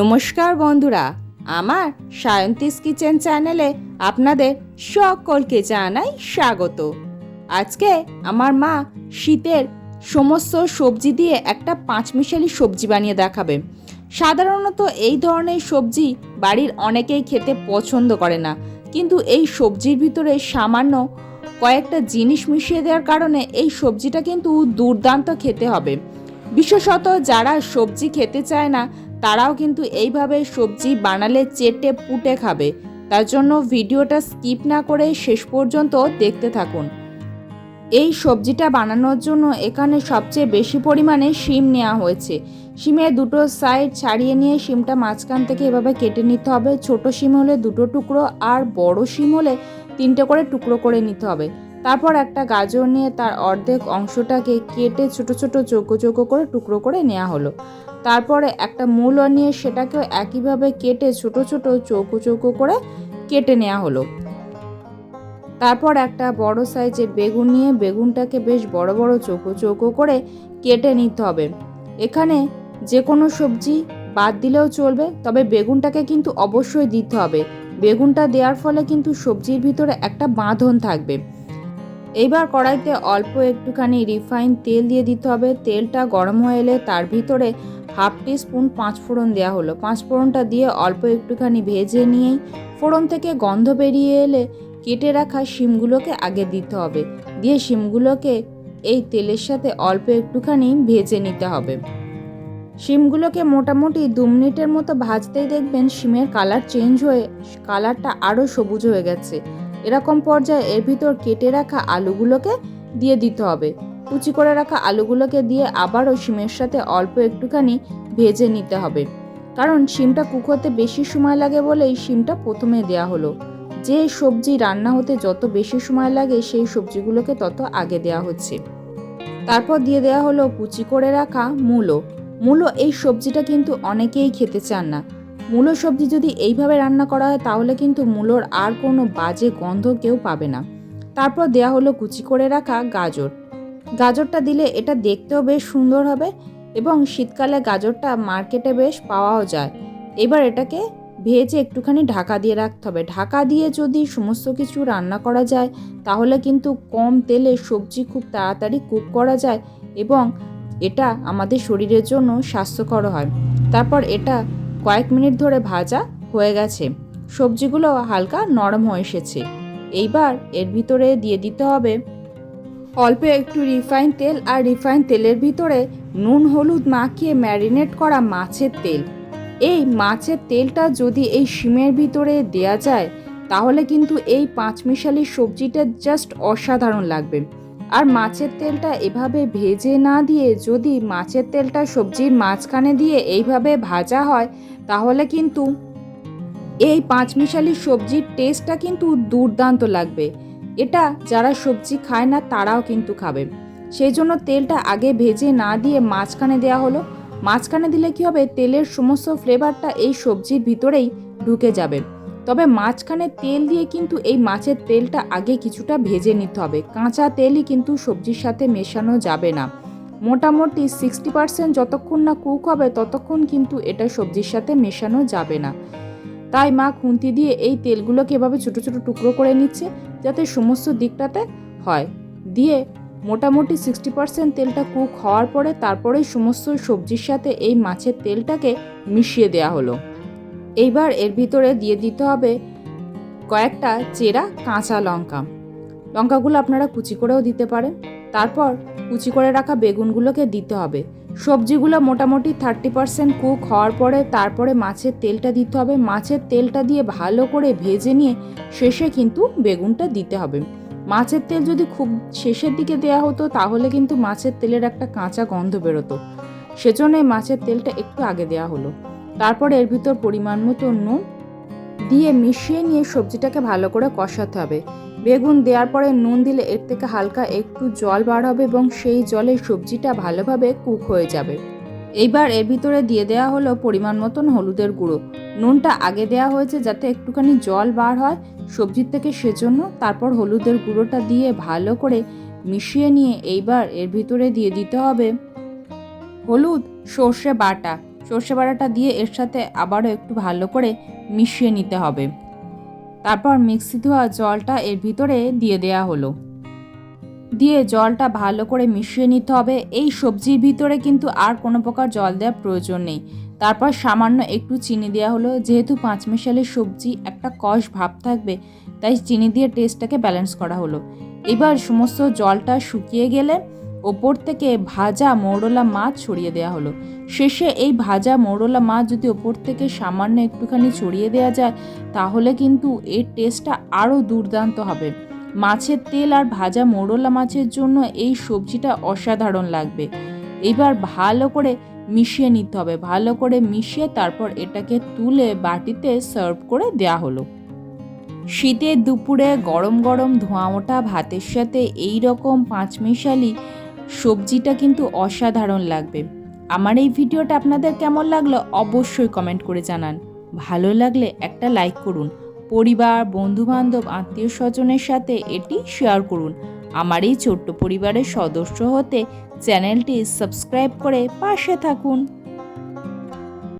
নমস্কার বন্ধুরা, আমার সায়ন্তিস কিচেন চ্যানেলে আপনাদের সকলকে জানাই স্বাগত। আজকে আমার মা শীতের সমস্ত সবজি দিয়ে একটা পাঁচমিশালি সবজি বানিয়ে দেখাবে। সাধারণত এই ধরনের সবজি বাড়ির অনেকেই খেতে পছন্দ করে না। কিন্তু এই সবজির ভিতরে সামান্য কয়েকটা জিনিস মিশিয়ে দেওয়ার কারণে এই সবজিটা কিন্তু দুর্দান্ত খেতে হবে। বিশেষত যারা সবজি খেতে চায় না তারাও কিন্তু এইভাবে সবজি বানালে চেটে পুটে খাবে। তার জন্য ভিডিওটা স্কিপ না করে শেষ পর্যন্ত দেখতে থাকুন। এই সবজিটা বানানোর জন্য এখানে সবচেয়ে বেশি পরিমাণে শিম নেওয়া হয়েছে। শিমের দুটো সাইড ছাড়িয়ে নিয়ে শিমটা মাঝখান থেকে এভাবে কেটে নিতে হবে। ছোট শিম হলে দুটো টুকরো আর বড় শিম হলে তিনটে করে টুকরো করে নিতে হবে। তারপর একটা গাজর নিয়ে তার অর্ধেক অংশটাকে কেটে ছোট ছোট চৌকো চৌকো করে টুকরো করে নেওয়া হলো। তারপরে একটা মূলো নিয়ে সেটাকেও একইভাবে কেটে ছোট ছোট চৌকো চৌকো করে কেটে নেওয়া হলো। তারপর একটা বড় সাইজের বেগুন নিয়ে বেগুনটাকে বেশ বড় বড় চৌকো চৌকো করে কেটে নিতে হবে। এখানে যে কোনো সবজি বাদ দিলেও চলবে, তবে বেগুনটাকে কিন্তু অবশ্যই দিতে হবে। বেগুনটা দেওয়ার ফলে কিন্তু সবজির ভিতরে একটা বাঁধন থাকবে। এইবার কড়াইতে অল্প একটুখানি রিফাইন তেল দিয়ে দিতে হবে। তেলটা গরম হয়ে এলে তার ভিতরে হাফ টি স্পুন পাঁচ ফোড়ন দেওয়া হলো। পাঁচ ফোড়নটা দিয়ে অল্প একটুখানি ভেজে নিয়েই ফোড়ন থেকে গন্ধ বেরিয়ে এলে কেটে রাখা শিমগুলোকে আগে দিতে হবে। দিয়ে শিমগুলোকে এই তেলের সাথে অল্প একটুখানি ভেজে নিতে হবে। শিমগুলোকে মোটামুটি দু মিনিটের মতো ভাজতেই দেখবেন শিমের কালার চেঞ্জ হয়ে কালারটা আরও সবুজ হয়ে গেছে। এরকম পর্যায়ে এর ভিতর কেটে রাখা আলুগুলোকে দিয়ে দিতে হবে। কুচি করে রাখা আলুগুলোকে দিয়ে আবারও শিমের সাথে অল্প একটুখানি ভেজে নিতে হবে। কারণ শিমটা কুক হতে বেশি সময় লাগে বলেই শিমটা প্রথমে দেয়া হলো। যে সবজি রান্না হতে যত বেশি সময় লাগে সেই সবজিগুলোকে তত আগে দেয়া হচ্ছে। তারপর দিয়ে দেয়া হলো কুচি করে রাখা মূলো। মূলো এই সবজিটা কিন্তু অনেকেই খেতে চান না। মূলো সবজি যদি এইভাবে রান্না করা হয়, তাহলে কিন্তু মূলোর আর কোনো বাজে গন্ধ কেউ পাবে না। তারপর দেয়া হলো কুচি করে রাখা গাজর। গাজরটা দিলে এটা দেখতেও বেশ সুন্দর হবে এবং শীতকালে গাজরটা মার্কেটে বেশ পাওয়াও যায়। এবার এটাকে ভেজে একটুখানি ঢাকা দিয়ে রাখতে হবে। ঢাকা দিয়ে যদি সমস্ত কিছু রান্না করা যায়, তাহলে কিন্তু কম তেলে সবজি খুব তাড়াতাড়ি কুক করা যায় এবং এটা আমাদের শরীরের জন্য স্বাস্থ্যকর হয়। তারপর এটা কয়েক মিনিট ধরে ভাজা হয়ে গেছে। সবজিগুলো হালকা নরম হয়ে এসেছে। এইবার এর ভিতরে দিয়ে দিতে হবে অল্প একটু রিফাইন তেল আর রিফাইন তেলের ভিতরে নুন, হলুদ মাখিয়ে ম্যারিনেট করা মাছের তেল। এই মাছের তেলটা যদি এই শিমের ভিতরে দেয়া যায়, তাহলে কিন্তু এই পাঁচমিশালি সবজিটা জাস্ট অসাধারণ লাগবে। আর মাছের তেলটা এভাবে ভেজে না দিয়ে যদি মাছের তেলটা সবজির মাঝখানে দিয়ে এইভাবে ভাজা হয়, তাহলে কিন্তু এই পাঁচমিশালি সবজির টেস্টটা কিন্তু দুর্দান্ত লাগবে। এটা যারা সবজি খায় না, তারাও কিন্তু খাবে। সেই জন্য তেলটা আগে ভেজে না দিয়ে মাঝখানে দেওয়া হলো। মাঝখানে দিলে কি হবে? তেলের সমস্ত ফ্লেভারটা এই সবজির ভিতরেই ঢুকে যাবে। তবে মাঝখানে তেল দিয়ে কিন্তু এই মাছের তেলটা আগে কিছুটা ভেজে নিতে হবে। কাঁচা তেলই কিন্তু সবজির সাথে মেশানো যাবে না। মোটামুটি সিক্সটি পার্সেন্ট যতক্ষণ না কুক হবে, ততক্ষণ কিন্তু এটা সবজির সাথে মেশানো যাবে না। তাই মা খুন্তি দিয়ে এই তেলগুলোকে এভাবে ছোটো ছোটো টুকরো করে নিচ্ছে, যাতে সমস্ত দিকটাতে হয়। দিয়ে মোটামুটি সিক্সটি পার্সেন্ট তেলটা কুক হওয়ার পরে তারপরেই সমস্ত সবজির সাথে এই মাছের তেলটাকে মিশিয়ে দেওয়া হলো। এইবার এর ভিতরে দিয়ে দিতে হবে কয়েকটা চেরা কাঁচা লঙ্কা। লঙ্কাগুলো আপনারা কুচি করেও দিতে পারেন। তারপর কুচি করে রাখা বেগুনগুলোকে দিতে হবে। সবজিগুলো মোটামুটি থার্টি পার্সেন্ট কুক হওয়ার পরে তারপরে মাছের তেলটা দিতে হবে। মাছের তেলটা দিয়ে ভালো করে ভেজে নিয়ে শেষে কিন্তু বেগুনটা দিতে হবে। মাছের তেল যদি খুব শেষের দিকে দেওয়া হতো তাহলে কিন্তু মাছের তেলের একটা কাঁচা গন্ধ বেরোতো। সেজন্য মাছের তেলটা একটু আগে দেওয়া হলো। তারপর এর ভিতর পরিমাণ মতো নুন দিয়ে মিশিয়ে নিয়ে সবজিটাকে ভালো করে কষাতে হবে। বেগুন দেওয়ার পরে নুন দিলে এর থেকে হালকা একটু জল বার হবে এবং সেই জলে সবজিটা ভালোভাবে কুক হয়ে যাবে। এইবার এর ভিতরে দিয়ে দেওয়া হলো পরিমাণ মতন হলুদের গুঁড়ো। নুনটা আগে দেওয়া হয়েছে যাতে একটুখানি জল বার হয় সবজির থেকে সেজন্য। তারপর হলুদের গুঁড়োটা দিয়ে ভালো করে মিশিয়ে নিয়ে এইবার এর ভিতরে দিয়ে দিতে হবে হলুদ সর্ষে বাটা। সর্ষে বাটাটা দিয়ে এর সাথে আবারও একটু ভালো করে মিশিয়ে নিতে হবে। তারপর মিক্সি ধোয়া জলটা এর ভিতরে দিয়ে দেয়া হলো। দিয়ে জলটা ভালো করে মিশিয়ে নিতে হবে। এই সবজির ভিতরে কিন্তু আর কোনো প্রকার জল দেওয়ার প্রয়োজন নেই। তারপর সামান্য একটু চিনি দেওয়া হলো। যেহেতু পাঁচমিশালি সবজি একটা কষ ভাব থাকবে, তাই চিনি দিয়ে টেস্টটাকে ব্যালেন্স করা হলো। এবার সমস্ত জলটা শুকিয়ে গেলে ওপর থেকে ভাজা মৌরলা মাছ ছড়িয়ে দেওয়া হলো। শেষে এই ভাজা মৌরলা মাছ যদি ওপর থেকে সামান্য একটুখানি ছড়িয়ে দেওয়া যায়, তাহলে কিন্তু এর টেস্টটা আরও দুর্দান্ত হবে। মাছের তেল আর ভাজা মোড়লা মাছের জন্য এই সবজিটা অসাধারণ লাগবে। এবার ভালো করে মিশিয়ে নিতে হবে। ভালো করে মিশিয়ে তারপর এটাকে তুলে বাটিতে সার্ভ করে দেয়া হলো। শীতের দুপুরে গরম গরম ধোঁয়া ওঠা ভাতের সাথে এই রকম পাঁচমিশালি সবজিটা কিন্তু অসাধারণ লাগবে। আমার এই ভিডিওটা আপনাদের কেমন লাগল অবশ্যই কমেন্ট করে জানান। ভালো লাগলে একটা লাইক করুন। পরিবার, বন্ধুবান্ধব আত্মীয় স্বজনের সাথে এটি শেয়ার করুন। আমার এই ছোট্ট পরিবারের সদস্য হতে চ্যানেলটি সাবস্ক্রাইব করে পাশে থাকুন।